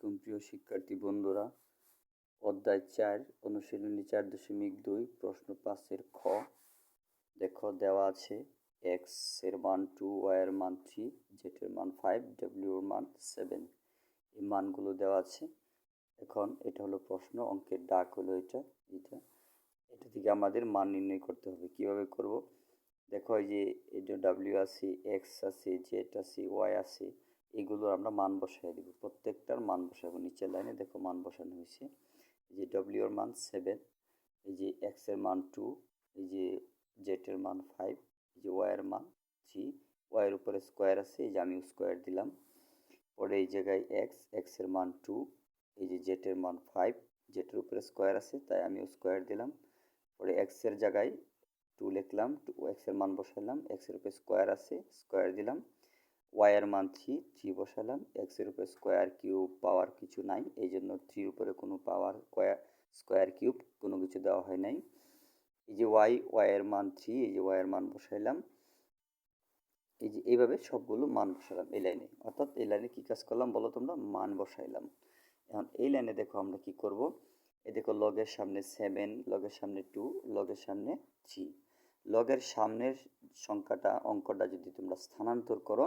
আলাইকুম, প্রিয় শিক্ষার্থী বন্ধুরা। অধ্যায় চার, অনুশীলনী চার দশমিক দুই, প্রশ্ন পাঁচের খ। দেখো, দেওয়া আছে এক্সের মান টু ওয়াই এর মান থ্রি জেটের মান ফাইভ ডাব্লিউ এর মান সেভেন এই মানগুলো দেওয়া আছে। এখন এটা হলো প্রশ্ন, অঙ্কের ডাক হলো এটা এটা এটা থেকে আমাদের মান নির্ণয় করতে হবে। কীভাবে করব? দেখো যে এটা ডাব্লিউ আছে এক্স আছে জেড আছে ওয়াই আছে এগুলো আমরা মান বসাই দিব। প্রত্যেকটার মান বসাবো নিচের লাইনে দেখো মান বসানো হয়েছে। এই যে ডব্লিউ এর মান সেভেন এই যে এক্সের মান টু এই যে জেড এর মান ফাইভ এই যে ওয়াই এর মান থ্রি ওয়াই এর উপরে স্কোয়ার আছে, এই যে আমি স্কোয়ার দিলাম। পরে এই জায়গায় এক্স এক্সের মান টু এই যে জেড এর মান ফাইভ জেটের উপরে স্কোয়ার আছে, তাই আমি স্কোয়ার দিলাম। পরে এক্সের জায়গায় টু লিখলাম টু এক্সের মান বসালাম এক্সের উপরে স্কোয়ার আছে স্কোয়ার দিলাম। ওয়াই এর মান থ্রি থ্রি বসালাম, এক্সের উপরে স্কোয়ার কিউব পাওয়ার কিছু নাই এই জন্য থ্রির উপরে কোনো পাওয়ার স্কোয়ার কিউব কোনো কিছু দেওয়া হয় নাই। এই যে ওয়াই, ওয়াইয়ের মান থ্রি, এই যে ওয়াইয়ের মান বসাইলাম, এই যে এইভাবে সবগুলো মান বসালাম এই লাইনে। অর্থাৎ এই লাইনে কী কাজ করলাম বলো তোমরা? মান বসাইলাম। এখন এই লাইনে দেখো আমরা কি করব? এই দেখো লগের সামনে সেভেন লগের সামনে টু লগের সামনে থ্রি লগের সামনের সংখ্যাটা, অঙ্কটা যদি তোমরা স্থানান্তর করো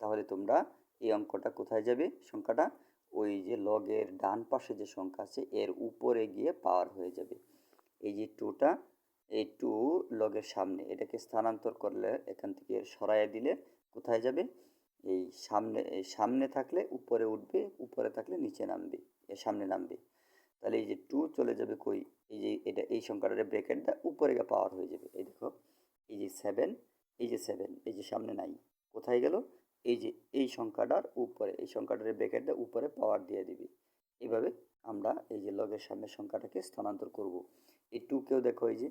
তাহলে তোমরা এই অঙ্কটা কোথায় যাবে? সংখ্যাটা ওই যে লগের ডান পাশে যে সংখ্যা আছে, এর উপরে গিয়ে পাওয়ার হয়ে যাবে। এই যে টুটা এই টু লগের সামনে, এটাকে স্থানান্তর করলে, এখান থেকে সরাইয়া দিলে কোথায় যাবে? এই সামনে সামনে থাকলে উপরে উঠবে, উপরে থাকলে নিচে নামবে এর সামনে নামবে। তাহলে এই যে টু চলে যাবে কই? এই যে এটা, এই সংখ্যাটার ব্রেকেট দা উপরে গিয়ে পাওয়ার হয়ে যাবে। এই দেখো, এই যে সেভেন এই যে সেভেন এই যে সামনে নাই। কোথায় গেল? এই যে, এই সংখ্যাটার উপরে, এই সংখ্যাটার ব্র্যাকেটটা উপরে পাওয়ার দিয়ে দিবি। এভাবে আমরা এই যে লগের সামনের সংখ্যাটাকে স্থানান্তর করব। এই টুকেও দেখো এই যে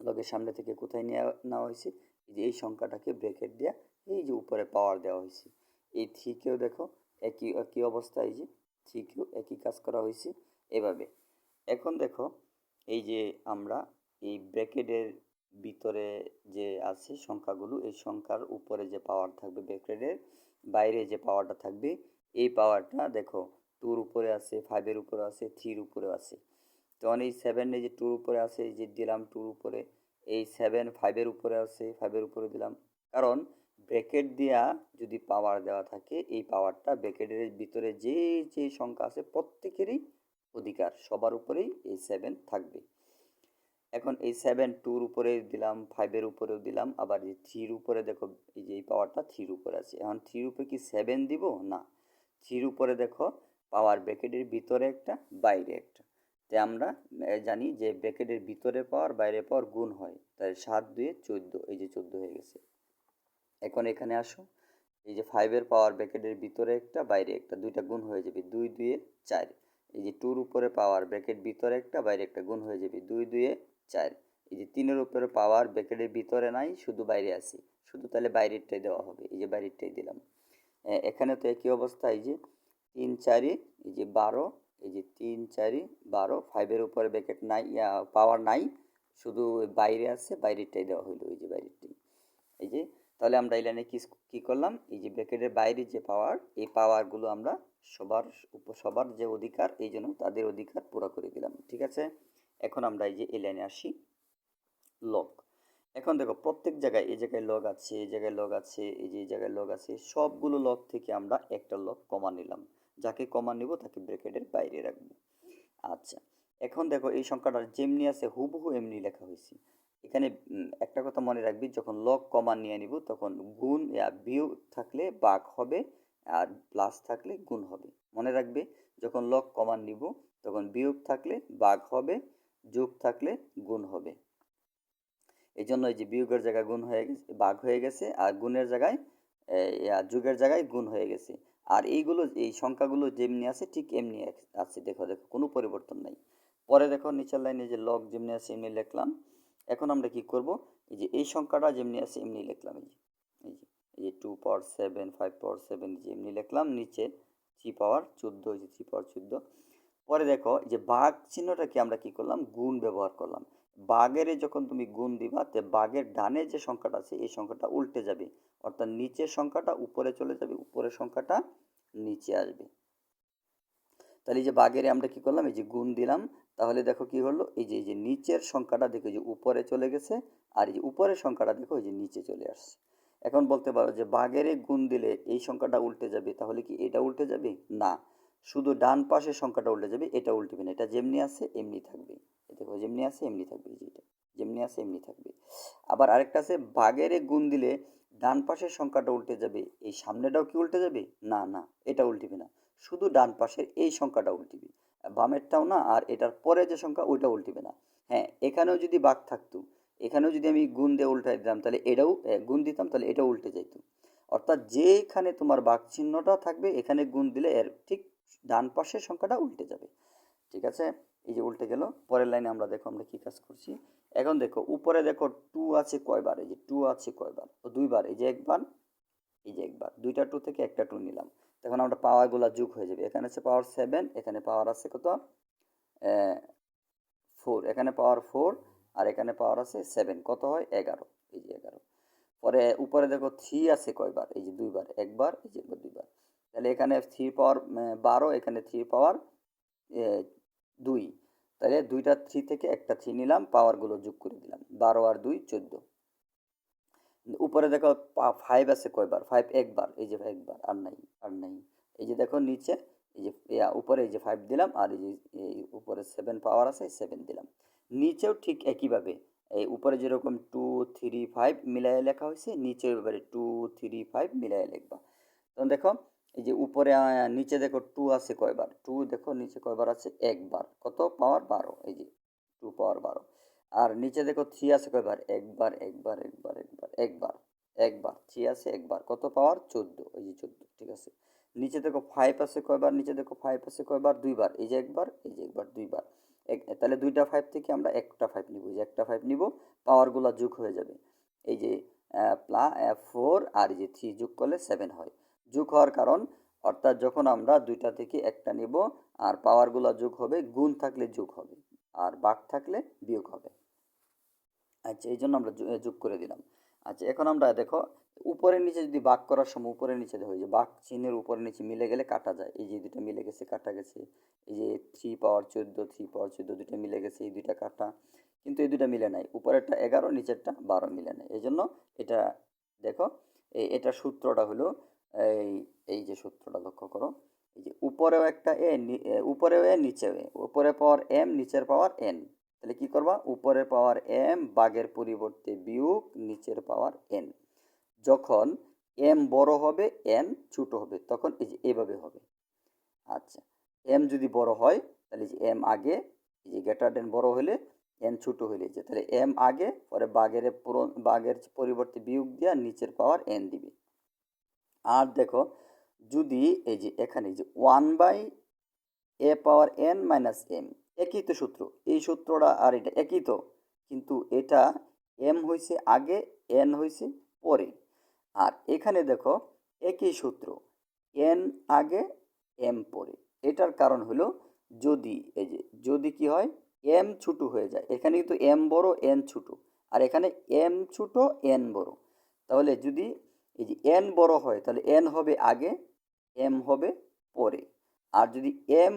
লগের সামনে থেকে কোথায় নিয়ে, নেওয়া হয়েছে? এই যে, এই সংখ্যাটাকে ব্র্যাকেট দেওয়া এই যে, উপরে পাওয়ার দেওয়া হয়েছে। এই থ্রিকেও দেখো, একই একই অবস্থা এই যে থ্রিকেও একই কাজ করা হয়েছে। এভাবে। এখন দেখো, এই যে, আমরা এই ব্র্যাকেটের ভিতরে যে আছে সংখ্যাগুলো, এই সংখ্যার উপরে যে পাওয়ার থাকবে ব্র্যাকেটের বাইরে যে পাওয়ারটা থাকবে, এই পাওয়ারটা দেখো টুর উপরে আছে ফাইভের উপরে আছে থ্রির উপরে আছে। তখন এই সেভেন যে টুর উপরে আছে, এই যে দিলাম টুর উপরে, এই সেভেন ফাইভের উপরে আছে ফাইভের উপরে দিলাম। কারণ ব্র্যাকেট দেওয়া যদি পাওয়ার দেওয়া থাকে, এই পাওয়ারটা ব্র্যাকেটের ভিতরে যে যে সংখ্যা আছে, প্রত্যেকেরই অধিকার, সবার উপরেই এই সেভেন থাকবে। এখন এই সেভেন টুর উপরে দিলাম ফাইভের উপরেও দিলাম, আবার যে থ্রির উপরে দেখো এই যে এই পাওয়ারটা থ্রির উপরে আছে। এখন থ্রির উপরে কি সেভেন দিব? না। থ্রির উপরে দেখো পাওয়ার ব্র্যাকেটের ভিতরে একটা, বাইরে একটা। তাই আমরা জানি যে ব্র্যাকেটের ভিতরে পাওয়ার, বাইরে পাওয়ার গুণ হয়। তাই সাত দুয়ে চোদ্দ, এই যে চোদ্দ হয়ে গেছে। এখন এখানে আসো, এই যে ফাইভের পাওয়ার ব্র্যাকেটের ভিতরে একটা, বাইরে একটা, দুইটা গুণ হয়ে যাবে দুই দুয়ে চার। এই যে টুর উপরে পাওয়ার ব্র্যাকেট ভিতরে একটা, বাইরে একটা গুণ হয়ে যাবে দুই দুয়ে চার এই যে তিনের উপরে পাওয়ার ব্যাকেটের ভিতরে নাই, শুধু বাইরে আছে। শুধু তাহলে বাইরেরটাই দেওয়া হবে, এই যে বাইরেরটাই দিলাম। এখানে তো একই অবস্থা, এই যে তিন চারি, এই যে বারো, এই যে তিন চারি, বারো ফাইভের উপরে ব্যাকেট নাই পাওয়ার নাই, শুধু বাইরে আছে, বাইরেরটাই দেওয়া হইল, এই যে বাইরেরটাই। এই যে, তাহলে আমরা এই লাইনে কী করলাম? এই যে ব্যাকেটের বাইরে যে পাওয়ার এই পাওয়ারগুলো আমরা সবার সবার যে অধিকার, এই জন্য তাদের অধিকার পুরো করে দিলাম, ঠিক আছে? এখন আমরা এই যে এই লাইনে আসি। লগ এখন দেখো প্রত্যেক জায়গায় এই জায়গায় লগ আছে, এই জায়গায় লগ আছে, এই যে এই জায়গায় লগ আছে, সবগুলো লগ থেকে আমরা একটা লগ কমা নিলাম। যাকে কমা নিব তাকে ব্রেকেটের বাইরে রাখব। আচ্ছা এখন দেখো এই সংখ্যাটা যেমনি আছে হুবহু এমনি লেখা হয়েছে। এখানে একটা কথা মনে রাখবি, যখন লগ কমা নিয়ে নিব তখন গুণ বিয়োগ থাকলে বাঘ হবে আর প্লাস থাকলে গুণ হবে। মনে রাখবে, যখন লগ কমান নিব তখন বিয়োগ থাকলে বাঘ হবে যোগ থাকলে গুণ হবে। এই জন্য এই যে বিয়োগের জায়গায় গুণ হয়ে গেছে বাঘ হয়ে গেছে, আর গুণের জায়গায় যুগের জায়গায় গুণ হয়ে গেছে। আর এইগুলো, এই সংখ্যাগুলো যেমনি আছে, ঠিক এমনি আছে। দেখো দেখো, কোনো পরিবর্তন নাই। পরে দেখো, নিচের লাইনে যে লগ যেমনি আছে, এমনি লিখলাম। এখন আমরা কি করব? এই যে, এই সংখ্যাটা যেমনি আছে, এমনি লিখলাম। এই যে এই যে এই যে two power seven five power seven যে এমনি লিখলাম। নিচে থ্রি পাওয়ার চোদ্দ, এই যে থ্রি পাওয়ার চোদ্দ। পরে দেখো যে বাঘ চিহ্নটাকে আমরা কি করলাম? গুণ ব্যবহার করলাম। বাঘের যখন তুমি গুণ দিবা, তে বাঘের ডানে যে সংখ্যাটা আছে, এই সংখ্যাটা উল্টে যাবে। অর্থাৎ নিচের সংখ্যাটা উপরে চলে যাবে, উপরের সংখ্যাটা নিচে আসবে। তাহলে যে বাগেরে আমরা কি করলাম? এই যে গুণ দিলাম। তাহলে দেখো কি হলো? এই যে এই যে নিচের সংখ্যাটা দেখো যে উপরে চলে গেছে, আর এই যে উপরের সংখ্যাটা দেখো, এই যে নিচে চলে আসছে। এখন বলতে পারো যে বাগেরে গুণ দিলে এই সংখ্যাটা উল্টে যাবে। তাহলে কি এটা উল্টে যাবে? না। শুধু ডান পাশের সংখ্যাটা উল্টে যাবে, এটা উল্টেবে না। এটা যেমনি আছে, এমনি থাকবে। দেখো, যেমনি আছে, এমনি থাকবে। এই যে এটা, যেমনি আছে, এমনি থাকবে। আবার আরেকটা আছে বাগেরে গুণ দিলে ডান পাশের সংখ্যাটা উল্টে যাবে। এই সামনেটাও কি উল্টে যাবে? না না, এটা উল্টিবে না। শুধু ডান পাশের এই সংখ্যাটা উল্টিবে বামেরটাও না, আর এটার পরে যে সংখ্যা ওইটা উল্টিবে না। হ্যাঁ এখানেও যদি বাঘ থাকতো, এখানেও যদি আমি গুণ দিয়ে উল্টাই দিতাম, তাহলে এটাও গুণ দিতাম, তাহলে এটাও উল্টে যেত অর্থাৎ যেখানে তোমার বাঘ চিহ্নটা থাকবে, এখানে গুণ দিলে এর ঠিক ডান পাশের সংখ্যাটা উল্টে যাবে। ঠিক আছে? এই যে উল্টে গেল। পরের লাইনে আমরা দেখো, আমরা কি কাজ করছি? এখন দেখো, উপরে দেখো টু আছে কয়বার? এই যে টু আছে কয়বার? ও দুইবার, এই যে একবার, এই যে একবার। দুইটা টু থেকে একটা টু নিলাম। তখন আমরা পাওয়ারগুলো যোগ হয়ে যাবে। এখানে আছে পাওয়ার সেভেন এখানে পাওয়ার আছে কত? ফোর এখানে পাওয়ার ফোর আর এখানে পাওয়ার আছে সেভেন কত হয়? এগারো। এই যে এগারো। পরে উপরে দেখো থ্রি আছে কয়বার? এই যে দুইবার। একবার, এই যে তাহলে এখানে থ্রি পাওয়ার বারো, এখানে থ্রি পাওয়ার দুই। তাহলে দুইটা থ্রি থেকে একটা থ্রি নিলাম, পাওয়ারগুলো যোগ করে দিলাম। বারো আর দুই, চোদ্দ। উপরে দেখো ফাইভ আছে কয়বার? ফাইভ একবার, এই যে একবার, আর নাই আর নাই। এই যে দেখো, নিচে, এই যে উপরে এই যে ফাইভ দিলাম, আর এই যে উপরে সেভেন পাওয়ার আছে সেভেন দিলাম। নিচেও ঠিক একইভাবে, এই উপরে যেরকম টু থ্রি ফাইভ মিলাইয়ে লেখা হয়েছে, নিচেও এবারে টু থ্রি ফাইভ মিলাইয়ে লিখবা। তখন দেখো এই যে উপরে নিচে দেখো টু আছে কয়বার? টু দেখো, নিচে কয়বার আছে? একবার। কত? পাওয়ার বারো। এই যে টু পাওয়ার বারো। আর নিচে দেখো থ্রি আছে কয়বার? একবার একবার একবার একবার একবার একবার। থ্রি আছে, একবার। কত? পাওয়ার চোদ্দ। এই যে চোদ্দ, ঠিক আছে? নিচে দেখো ফাইভ আছে কয়বার? নিচে দেখো ফাইভ আছে কয়বার? দুইবার। এই যে একবার, এই যে একবার, দুইবার। এক, তাহলে দুইটা ফাইভ থেকে আমরা একটা ফাইভ নিব। যে একটা ফাইভ নিব, পাওয়ারগুলো যোগ হয়ে যাবে। এই যে প্লা ফোর আর যে থ্রি যোগ করলে সেভেন হয়। যোগ হওয়ার কারণ, অর্থাৎ যখন আমরা দুইটা থেকে একটা নিব, আর পাওয়ারগুলো যোগ হবে, গুণ থাকলে যোগ হবে, আর বাঘ থাকলে বিয়োগ হবে। আচ্ছা এই জন্য আমরা যোগ করে দিলাম। আচ্ছা এখন আমরা দেখো, উপরের নিচে যদি বাঘ করার সময় উপরের নিচে দেখো এই যে বাঘ চিহ্নের উপরে নিচে মিলে গেলে কাটা যায়। এই যে দুটো মিলে গেছে, কাটা গেছে, এই যে থ্রি পাওয়ার চোদ্দ থ্রি পাওয়ার চোদ্দ দুটো মিলে গেছে, এই দুইটা কাটা। কিন্তু এই দুইটা মিলে নাই, উপরেরটা এগারো, নিচেরটা বারো মিলে নাই। এই জন্য এটা, দেখো এটা সূত্রটা হলো এই এই যে সূত্রটা লক্ষ্য করো, এই যে উপরেও একটা এ, উপরেও এ নিচেও এ উপরে পাওয়ার এম নিচের পাওয়ার এন তাহলে কি করবা? উপরে পাওয়ার এম বাগের পরিবর্তে বিয়োগ, নিচের পাওয়ার এন যখন এম বড় হবে এন ছোট হবে, তখন এই যে এভাবে হবে। আচ্ছা এম যদি বড় হয়, তাহলে যে এম আগে, এই যে গ্রেটার দেন বড় হলে এন ছোট হলে, যে তাহলে এম আগে, পরে বাগের বাগের পরিবর্তে বিয়োগ দিয়া নিচের পাওয়ার এন দিবে। আর দেখো, যদি এই যে এখানে যে one by A power N minus M একই তো সূত্র। এই সূত্রটা আর এটা একই তো, কিন্তু এটা এম হয়েছে আগে এন হয়েছে পরে। আর এখানে দেখো, একই সূত্র এন আগে এম পরে। এটার কারণ হলো, যদি, এই যে, যদি কি হয় এম ছোটো হয়ে যায়। এখানে কিন্তু এম বড় এন ছোটো। আর এখানে এম ছোটো এন বড়। তাহলে যদি এই যে এন বড় হয়, তাহলে এন হবে আগে এম হবে পরে। আর যদি এম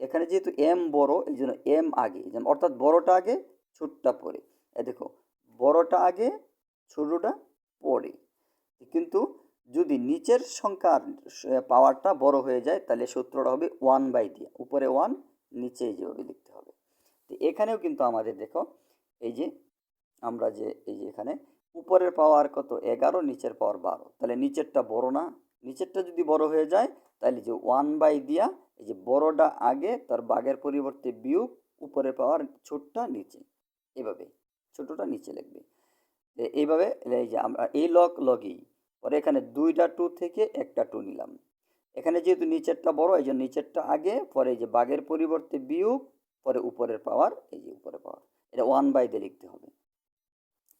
এখানে যেহেতু এম বড়, এই জন্য এম আগে যেমন অর্থাৎ বড়টা আগে, ছোটটা পরে। এ দেখো, বড়টা আগে, ছোটটা পরে। কিন্তু যদি নিচের সংখ্যার পাওয়ারটা বড় হয়ে যায়, তাহলে সূত্রটা হবে ওয়ান বাই দিয়ে উপরে ওয়ান নিচে যেভাবে লিখতে হবে। তো এখানেও কিন্তু আমাদের দেখো, এই যে, আমরা যে, এই যে এখানে উপরের পাওয়ার কত? এগারো, নিচের পাওয়ার বারো। তাহলে নিচেরটা বড় না? নিচেরটা যদি বড় হয়ে যায়, তাহলে যে ওয়ান বাই দিয়া, এই যে বড়টা আগে, তার বাঘের পরিবর্তে বিয়োগ উপরে পাওয়ার ছোটটা নিচে। এভাবে, ছোটটা নিচে লিখবে। এইভাবে এই যে আমরা এই লগ লগেই, পরে এখানে দুইটা টু থেকে একটা টু নিলাম। এখানে যেহেতু নিচেরটা বড়, এই যে নিচেরটা আগে, পরে এই যে বাঘের পরিবর্তে বিয়োগ, পরে উপরের পাওয়ার, এই যে উপরের পাওয়ার। এটা ওয়ান বাই দিয়ে লিখতে হবে।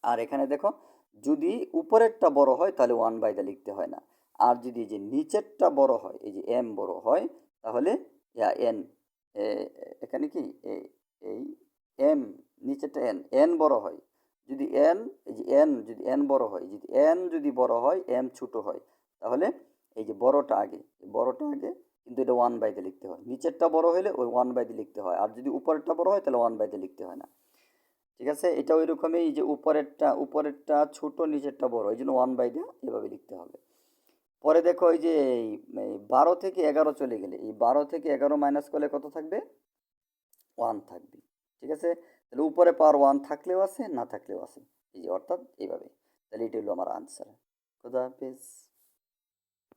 আর এখানে দেখো, যদি উপরেরটা বড় হয়, তাহলে ওয়ান বাই দা লিখতে হয় না। আর যদি এই যে নিচেরটা বড় হয়, এই যে এম বড় হয়, তাহলে এন এখানে কি? এই এম নিচেরটা এন এন বড় হয়। যদি এন এই যে এন যদি এন বড় হয়, যদি এন যদি বড় হয় এম ছোট হয়, তাহলে এই যে বড়টা আগে বড়টা আগে, কিন্তু এটা ওয়ান বাই দিয়ে লিখতে হয়। নিচেরটা বড় হলে ওই ওয়ান বাই দিয়ে লিখতে হয়। আর যদি উপরেরটা বড় হয়, তাহলে ওয়ান বাই দিয়ে লিখতে হয় না। ঠিক আছে? এটা ওই রকমই যে উপরেরটা উপরেরটা ছোট, নিচেরটা বড়। এই জন্য ওয়ান বাই দিয়ে এভাবে লিখতে হবে। পরে দেখো এই যে এই এই বারো থেকে এগারো চলে গেলে, এই বারো থেকে এগারো মাইনাস করলে কত থাকবে? ওয়ান থাকবে। ঠিক আছে? তাহলে উপরে পাওয়ার ওয়ান থাকলেও আছে, না থাকলেও আছে। এই যে অর্থাৎ এইভাবে। তাহলে এটি হলো আমার আনসার খোদা হাফেজ।